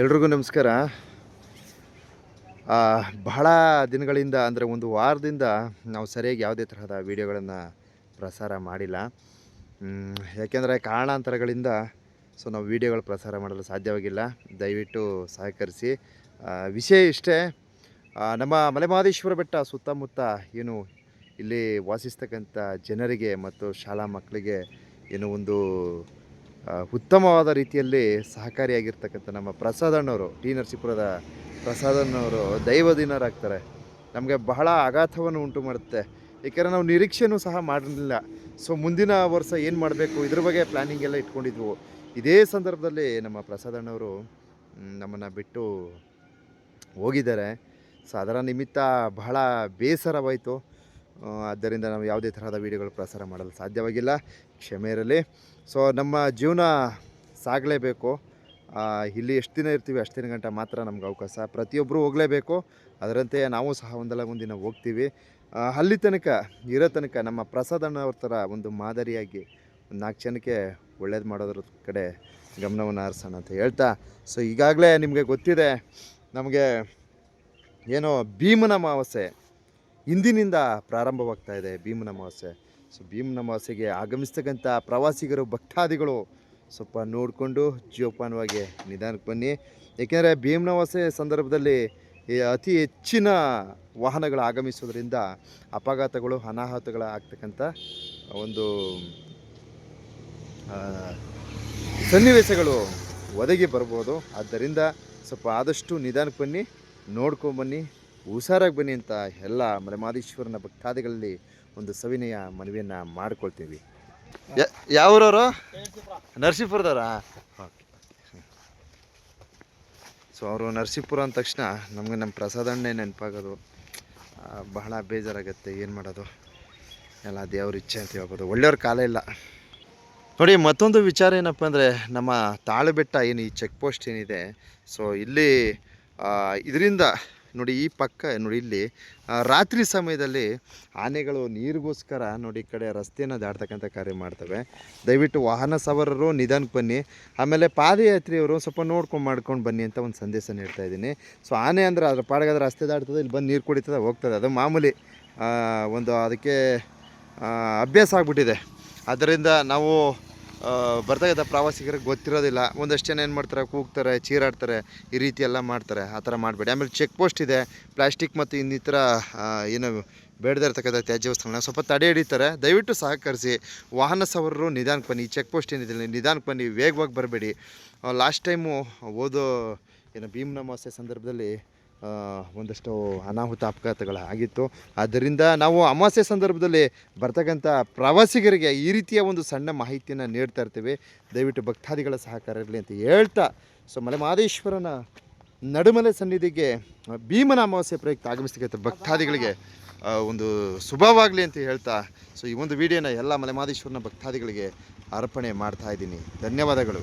ಎಲ್ರಿಗೂ ನಮಸ್ಕಾರ. ಬಹಳ ದಿನಗಳಿಂದ, ಅಂದರೆ ಒಂದು ವಾರದಿಂದ ನಾವು ಸರಿಯಾಗಿ ಯಾವುದೇ ತರಹದ ವೀಡಿಯೋಗಳನ್ನು ಪ್ರಸಾರ ಮಾಡಿಲ್ಲ. ಯಾಕೆಂದರೆ ಕಾರಣಾಂತರಗಳಿಂದ ಸೊ ನಾವು ವೀಡಿಯೋಗಳು ಪ್ರಸಾರ ಮಾಡಲು ಸಾಧ್ಯವಾಗಿಲ್ಲ. ದಯವಿಟ್ಟು ಸಹಕರಿಸಿ. ವಿಷಯ ಇಷ್ಟೇ ನಮ್ಮ ಮಲೆಮಹದೇಶ್ವರ ಬೆಟ್ಟ ಸುತ್ತಮುತ್ತ ಏನು ಇಲ್ಲಿ ವಾಸಿಸ್ತಕ್ಕಂಥ ಜನರಿಗೆ ಮತ್ತು ಶಾಲಾ ಮಕ್ಕಳಿಗೆ ಏನು ಒಂದು ಉತ್ತಮವಾದ ರೀತಿಯಲ್ಲಿ ಸಹಕಾರಿಯಾಗಿರ್ತಕ್ಕಂಥ ನಮ್ಮ ಪ್ರಸಾದಣ್ಣವರು ಟಿ ನರಸೀಪುರದ ಪ್ರಸಾದಣ್ಣವರು ದೈವದಿನರಾಗ್ತಾರೆ. ನಮಗೆ ಬಹಳ ಆಘಾತವನ್ನು ಉಂಟು ಮಾಡುತ್ತೆ. ಏಕೆಂದರೆ ನಾವು ನಿರೀಕ್ಷೆಯೂ ಸಹ ಮಾಡಿರಲಿಲ್ಲ ಸೊ ಮುಂದಿನ ವರ್ಷ ಏನು ಮಾಡಬೇಕು, ಇದ್ರ ಬಗ್ಗೆ ಪ್ಲ್ಯಾನಿಂಗ್ ಎಲ್ಲ ಇಟ್ಕೊಂಡಿದ್ವು. ಇದೇ ಸಂದರ್ಭದಲ್ಲಿ ನಮ್ಮ ಪ್ರಸಾದಣ್ಣವರು ನಮ್ಮನ್ನು ಬಿಟ್ಟು ಹೋಗಿದ್ದಾರೆ. ಸೊ ಅದರ ನಿಮಿತ್ತ ಬಹಳ ಬೇಸರವಾಯಿತು. ಆದ್ದರಿಂದ ನಾವು ಯಾವುದೇ ತರಹದ ವೀಡಿಯೋಗಳು ಪ್ರಸಾರ ಮಾಡಲು ಸಾಧ್ಯವಾಗಿಲ್ಲ. ಕ್ಷಮೆ ಇರಲಿ. ಸೊ ನಮ್ಮ ಜೀವನ ಸಾಗಲೇಬೇಕು. ಇಲ್ಲಿ ಎಷ್ಟು ದಿನ ಇರ್ತೀವಿ ಅಷ್ಟು ದಿನ ಗಂಟೆ ಮಾತ್ರ ನಮ್ಗೆ ಅವಕಾಶ. ಪ್ರತಿಯೊಬ್ಬರು ಹೋಗಲೇಬೇಕು. ಅದರಂತೆ ನಾವು ಸಹ ಒಂದಲ್ಲ ಒಂದಿನ ಹೋಗ್ತೀವಿ. ಅಲ್ಲಿ ತನಕ, ಇರೋ ತನಕ ನಮ್ಮ ಪ್ರಸಾದಣ್ಣವ್ರ ಥರ ಒಂದು ಮಾದರಿಯಾಗಿ ಒಂದು ನಾಲ್ಕು ಜನಕ್ಕೆ ಒಳ್ಳೇದು ಮಾಡೋದ್ರ ಕಡೆ ಗಮನವನ್ನು ಹರಿಸೋಣ ಅಂತ ಹೇಳ್ತಾ. ಸೊ ಈಗಾಗಲೇ ನಿಮಗೆ ಗೊತ್ತಿದೆ, ನಮಗೆ ಏನೋ ಭೀಮನ ಅಮಾವಾಸ್ಯೆ ಇಂದಿನಿಂದ ಪ್ರಾರಂಭವಾಗ್ತಾ ಇದೆ ಭೀಮನ ಅಮಾವಾಸ್ಯೆ. ಸೊ, ಭೀಮನ ಅಮಾವಾಸ್ಯೆಗೆ ಆಗಮಿಸ್ತಕ್ಕಂಥ ಪ್ರವಾಸಿಗರು, ಭಕ್ತಾದಿಗಳು ಸ್ವಲ್ಪ ನೋಡಿಕೊಂಡು ಜೋಪಾನವಾಗಿ ನಿಧಾನಕ್ಕೆ ಬನ್ನಿ. ಏಕೆಂದರೆ ಭೀಮನ ಅಮಾವಾಸ್ಯೆ ಸಂದರ್ಭದಲ್ಲಿ ಅತಿ ಹೆಚ್ಚಿನ ವಾಹನಗಳು ಆಗಮಿಸೋದ್ರಿಂದ ಅಪಘಾತಗಳು, ಅನಾಹುತಗಳು ಆಗ್ತಕ್ಕಂಥ ಒಂದು ಸನ್ನಿವೇಶಗಳು ಒದಗಿ ಬರ್ಬೋದು. ಆದ್ದರಿಂದ ಸ್ವಲ್ಪ ಆದಷ್ಟು ನಿಧಾನಕ್ಕೆ ಬನ್ನಿ ನೋಡ್ಕೊಂಬನ್ನಿ ಹುಷಾರಾಗಿ ಬನ್ನಿ ಅಂತ ಎಲ್ಲ ಮಲೆಮಾದೇಶ್ವರನ ಭಕ್ತಾದಿಗಳಲ್ಲಿ ಒಂದು ಸವಿನಯ ಮನವಿಯನ್ನು ಮಾಡ್ಕೊಳ್ತೀವಿ. ಯಾವೂರವರು? ನರಸೀಪುರದವರಾ? ಓಕೆ. ಸೊ ಅವರು ನರಸೀಪುರ ಅಂದ ತಕ್ಷಣ ನಮಗೆ ನಮ್ಮ ಪ್ರಸಾದಣ್ಣೆ ನೆನಪಾಗೋದು. ಬಹಳ ಬೇಜಾರಾಗುತ್ತೆ ಏನು ಮಾಡೋದು? ಎಲ್ಲ ದೇವ್ರ ಇಚ್ಛೆ ಅಂತ ಹೇಳ್ಬೋದು. ಒಳ್ಳೆಯವ್ರ ಕಾಲ ಇಲ್ಲ. ನೋಡಿ ಮತ್ತೊಂದು ವಿಚಾರ ಏನಪ್ಪ ಅಂದರೆ ನಮ್ಮ ತಾಳಬೆಟ್ಟ ಏನು ಈ ಚೆಕ್ ಪೋಸ್ಟ್ ಏನಿದೆ ಸೊ ಇಲ್ಲಿ ಇದರಿಂದ ನೋಡಿ ಈ ಪಕ್ಕ, ನೋಡಿ ಇಲ್ಲಿ ರಾತ್ರಿ ಸಮಯದಲ್ಲಿ ಆನೆಗಳು ನೀರಿಗೋಸ್ಕರ ನೋಡಿ ಈ ಕಡೆ ರಸ್ತೆಯನ್ನು ದಾಟ್ತಕ್ಕಂಥ ಕಾರ್ಯ ಮಾಡ್ತವೆ. ದಯವಿಟ್ಟು ವಾಹನ ಸವಾರರು ನಿಧಾನಕ್ಕೆ ಬನ್ನಿ. ಆಮೇಲೆ ಪಾದಯಾತ್ರಿಯವರು ಸ್ವಲ್ಪ ನೋಡ್ಕೊಂಡು ಮಾಡ್ಕೊಂಡು ಬನ್ನಿ ಅಂತ ಒಂದು ಸಂದೇಶ ನೀಡ್ತಾ ಇದ್ದೀನಿ. ಸೊ, ಆನೆ ಅಂದರೆ ಅದ್ರ ಪಾಡಗಾದ ರಸ್ತೆ ದಾಟ್ತದೆ, ಇಲ್ಲಿ ಬಂದು ನೀರು ಕುಡಿತದೆ, ಹೋಗ್ತದೆ. ಅದು ಮಾಮೂಲಿ ಒಂದು ಅದಕ್ಕೆ ಅಭ್ಯಾಸ ಆಗಿಬಿಟ್ಟಿದೆ. ಅದರಿಂದ ನಾವು ಬರ್ತಕ್ಕಂಥ ಪ್ರವಾಸಿಗರಿಗೆ ಗೊತ್ತಿರೋದಿಲ್ಲ. ಒಂದಷ್ಟು ಜನ ಏನು ಮಾಡ್ತಾರೆ, ಕೂಗ್ತಾರೆ, ಚೀರಾಡ್ತಾರೆ, ಈ ರೀತಿ ಎಲ್ಲ ಮಾಡ್ತಾರೆ. ಆ ಥರ ಮಾಡಬೇಡಿ. ಆಮೇಲೆ ಚೆಕ್ ಪೋಸ್ಟ್ ಇದೆ. ಪ್ಲಾಸ್ಟಿಕ್ ಮತ್ತು ಇನ್ನಿತರ ಏನು ಬೇಡದೇ ಇರ್ತಕ್ಕಂಥ ತ್ಯಾಜ್ಯ ವಸ್ತುಗಳನ್ನ ಸ್ವಲ್ಪ ತಡೆ ಹಿಡಿತಾರೆ. ದಯವಿಟ್ಟು ಸಹಕರಿಸಿ. ವಾಹನ ಸವಾರರು ನಿಧಾನಕ್ಕೆ ಬನ್ನಿ. ಚೆಕ್ ಪೋಸ್ಟ್ ಏನಿದೆ ನಿಧಾನಕ್ಕೆ ಬನ್ನಿ. ವೇಗವಾಗಿ ಬರಬೇಡಿ. ಲಾಸ್ಟ್ ಟೈಮು ಓದೋ, ಏನು ಭೀಮನ ಅಮಾವಾಸ್ಯೆ ಸಂದರ್ಭದಲ್ಲಿ ಒಂದಷ್ಟು ಅನಾಹುತ ಅಪಘಾತಗಳು ಆಗಿತ್ತು. ಆದ್ದರಿಂದ ನಾವು ಅಮಾವಾಸ್ಯೆ ಸಂದರ್ಭದಲ್ಲಿ ಬರ್ತಕ್ಕಂಥ ಪ್ರವಾಸಿಗರಿಗೆ ಈ ರೀತಿಯ ಒಂದು ಸಣ್ಣ ಮಾಹಿತಿಯನ್ನು ನೀಡ್ತಾ ಇರ್ತೀವಿ. ದಯವಿಟ್ಟು ಭಕ್ತಾದಿಗಳ ಸಹಕಾರ ಇರಲಿ ಅಂತ ಹೇಳ್ತಾ ಸೊ ಮಲೆಮಹದೇಶ್ವರನ ನಡುಮಲೆ ಸನ್ನಿಧಿಗೆ ಭೀಮನ ಅಮಾವಾಸ್ಯೆ ಪ್ರಯುಕ್ತ ಆಗಮಿಸ್ತಕ್ಕಂಥ ಭಕ್ತಾದಿಗಳಿಗೆ ಒಂದು ಶುಭವಾಗಲಿ ಅಂತ ಹೇಳ್ತಾ ಸೊ ಈ ಒಂದು ವಿಡಿಯೋನ ಎಲ್ಲ ಮಲೆಮಹದೇಶ್ವರನ ಭಕ್ತಾದಿಗಳಿಗೆ ಅರ್ಪಣೆ ಮಾಡ್ತಾ ಇದ್ದೀನಿ. ಧನ್ಯವಾದಗಳು.